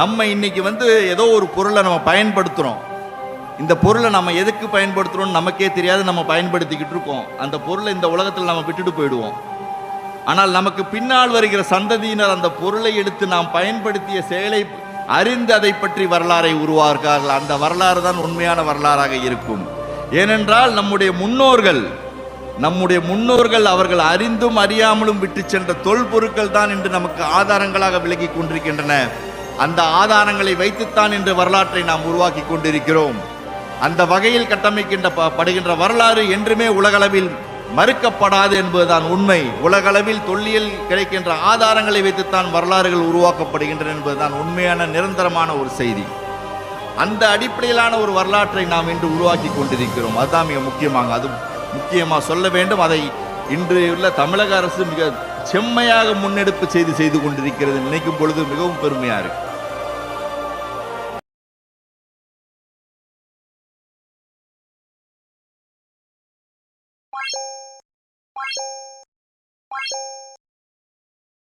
நம்ம இன்னைக்கு வந்து ஏதோ ஒரு பொருளை நம்ம பயன்படுத்துகிறோம் இந்த பொருளை நம்ம எதுக்கு பயன்படுத்துகிறோம்னு நமக்கே தெரியாது நம்ம பயன்படுத்திக்கிட்டு இருக்கோம். அந்த பொருளை இந்த உலகத்தில் நம்ம விட்டுட்டு போயிடுவோம். ஆனால் நமக்கு பின்னால் வருகிற சந்ததியினர் அந்த பொருளை எடுத்து நாம் பயன்படுத்திய செயலை அறிந்து அதை பற்றி வரலாறை உருவாக்குவார்கள் அந்த வரலாறு தான் உண்மையான வரலாறாக இருக்கும். ஏனென்றால் நம்முடைய முன்னோர்கள் நம்முடைய முன்னோர்கள் அவர்கள் அறிந்தும் அறியாமலும் விட்டு சென்ற தொல்பொருட்கள் தான் இன்று நமக்கு ஆதாரங்களாக விலகி கொண்டிருக்கின்றன. அந்த ஆதாரங்களை வைத்துத்தான் இன்று வரலாற்றை நாம் உருவாக்கி கொண்டிருக்கிறோம். அந்த வகையில் கட்டமைக்கின்ற படுகின்ற வரலாறு என்றுமே உலகளவில் மறுக்கப்படாது என்பதுதான் உண்மை. உலகளவில் தொல்லியல் கிடைக்கின்ற ஆதாரங்களை வைத்துத்தான் வரலாறுகள் உருவாக்கப்படுகின்றன என்பதுதான் உண்மையான நிரந்தரமான ஒரு செய்தி. அந்த அடிப்படையிலான ஒரு வரலாற்றை நாம் இன்று உருவாக்கி கொண்டிருக்கிறோம். அதுதான் மிக முக்கியமாக அது முக்கியமாக சொல்ல வேண்டும். அதை இன்று உள்ள தமிழக அரசு மிக செம்மையாக முன்னெடுப்பு செய்து செய்து கொண்டிருக்கிறது. நினைக்கும் பொழுது மிகவும் பெருமையாக இருக்கு.